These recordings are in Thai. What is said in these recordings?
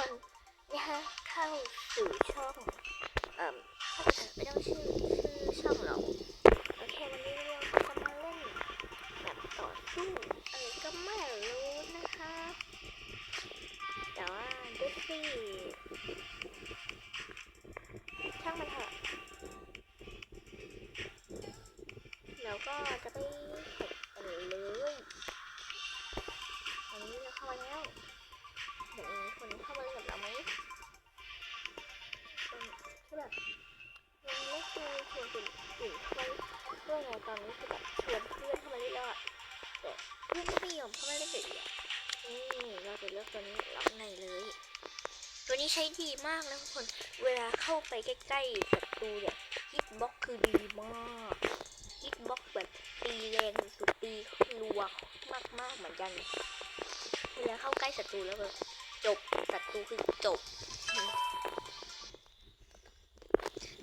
คนนะคะเข้าสู่ช่องเอ่อไม่ต้องชื่อชื่อช่องหรอกโอเควันนี้เราจะมาเล่นแบบต่อสู้อะไรก็ไม่รู้นะคะ แต่ว่าดิสซี่ ยอมเข้ามาเล่นกับเรานี่เราจะเลือกตัวนี้ล็อกในเลย ตัวนี้ใช้ดีมากนะทุกคน เวลาเข้าไปใกล้ๆศัตรูเนี่ยฮิตบ็อกคือดีมากฮิตบ็อกแบบตีแรงสุดตีรัวมากๆเหมือนกัน เวลาเข้าใกล้ศัตรูแล้วแบบจบศัตรูคือจบ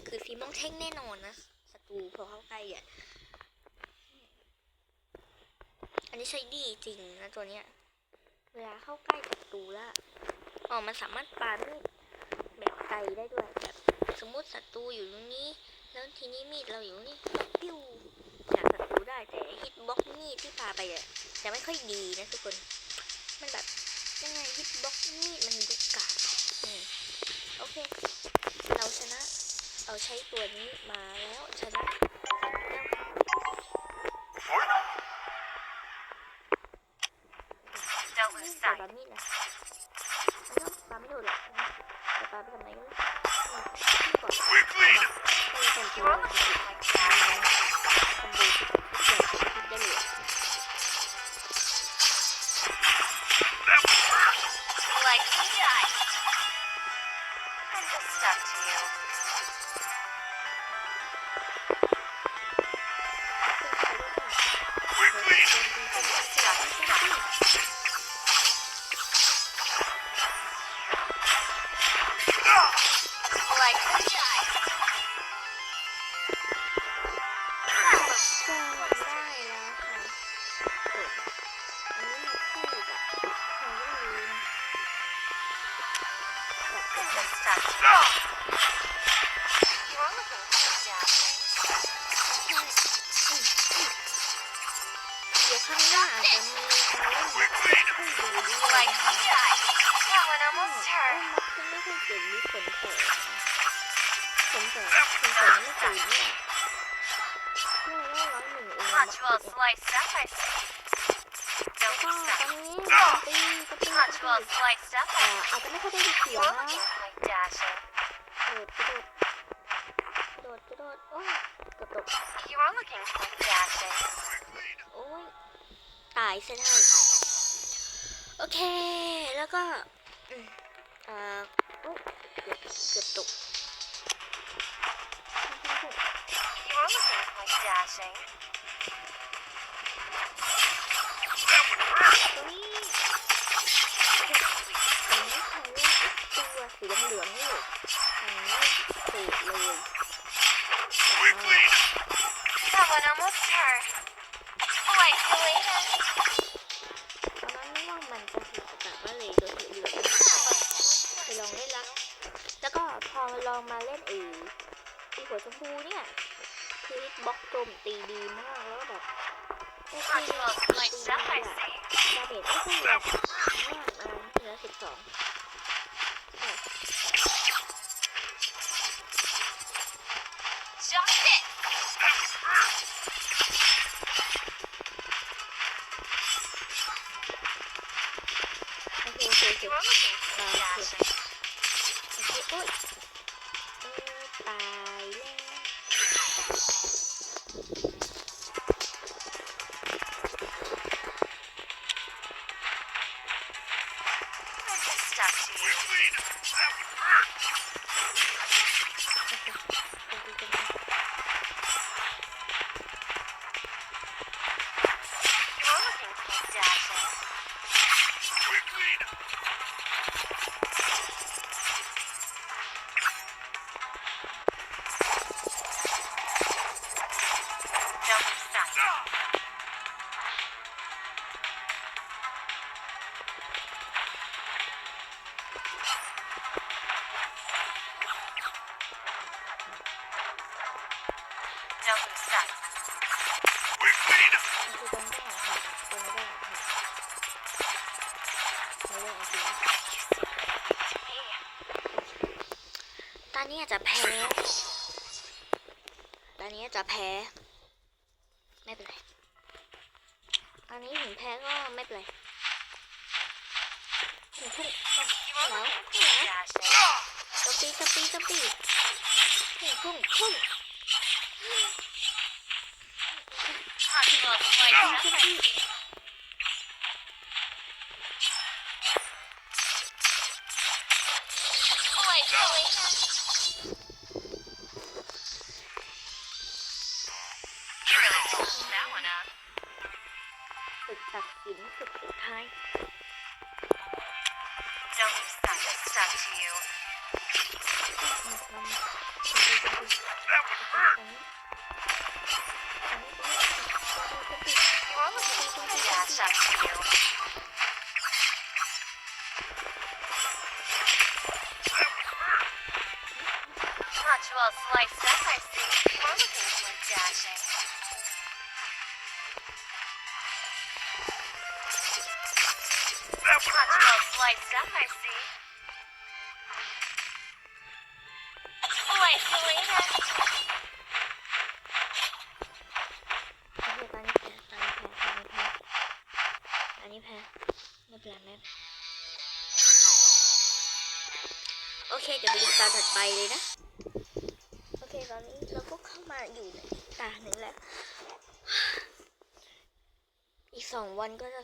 คือฟีมองแท่งแน่นอนนะศัตรูพอเข้าใกล้อะ อั นนี้ใช้ดีจริงนะตัวเนี้ย เวลาเข้าใกล้ศัตรูแล้วอ๋อมันสามารถปามีดแบบไกลได้ด้วยแบบสมมติศัตรูอยู่ตรงนี้ แล้วทีนี้มีดเราอยู่นี่ปิ้วจากศัตรูได้แต่ฮิตบ็อกมีดที่ปาไปอะจะไม่ค่อยดีนะทุกคน มันแบบยังไงฮิตบ็อกมีดมันดูกากอืมโอเค เราชนะเราใช้ตัวนี้มาแล้วชนะแล้ว Don't ไม่ lose ปา sight. บามีดนะไม่ต้องปาไม่โดนหรอกแต่ปาไปทำไมก็ไม่รู้ก่อน Quickly! ให้คนตัว You're looking like dashing. คอมโบทุกอย่างทุกได้เลย เดี๋ยวข้างหน้าอาจจะมีการเล่นมัดให้ดูด้วยนะคะ died. That one เออ almost เออ hurt. มัดจะไม่ค่อยเก่งมีขนแสงขนแสงขนแสงไม่ตื่นเนี่ยเนี่ยได้ร้อยหนึ่งเองมัด Punch เนี่ย well sliced up, I see. แล้ว Don't ก็ lose ตอน sight. นี้ตีก็ตีก็ Punch ตี well sliced up, อ่า I อาจ see. จะไม่ค่อยได้ยินเสียง You're นะ จ่าเชฟโดดโดดโดดโดดโอ้ยกระตก You are looking for the gas station. โอ้ยตายซะได้โอเค แล้วก็อืมอ่าโอ้เกือเกือบตก You are looking for the gas station. เหลืองๆนี่ทางนี้สูตรเลย Quickly! That one almost hurt. Like you later. ตอนนั้นนึกว่ามันจะสีแต่ว่าเลยตัวสีเหลืองไปลองเล่นละแล้วก็พอลองมาเล่นไอ้ไอ้หัวชมพูเนี่ยคือบล็อกโจมตีดีมากแล้วแบบโอเค Punch well ตี sliced ดี up, อะ I see. ดาเมจไม่ค่อยแรงมากมาเหลือสิบสอง Just it. โอเตองจริง Hey, ตอนนี้อาจจะแพ้ ตอนนี้อาจจะแพ้ ไม่เป็นไร ตอนนี้ถึงแพ้ก็ไม่เป็นไร อย่าเพิ่งหนาวหนาวกระปีกระปีกระปีพุ่งพุ่งพุ่งฝึกตักสินฝึกสุดท้าย you. That would hurt. You all look really to you. Well sliced up, I see. You are looking quite dashing. That would hurt. Well sliced up, I see. โอเคเดี๋ยวไปดูตาถัดไปเลยนะ โอเคตอนนี้เราก็เข้ามาอยู่ในตาหนึ่งแล้ว อีกสองวันก็จะ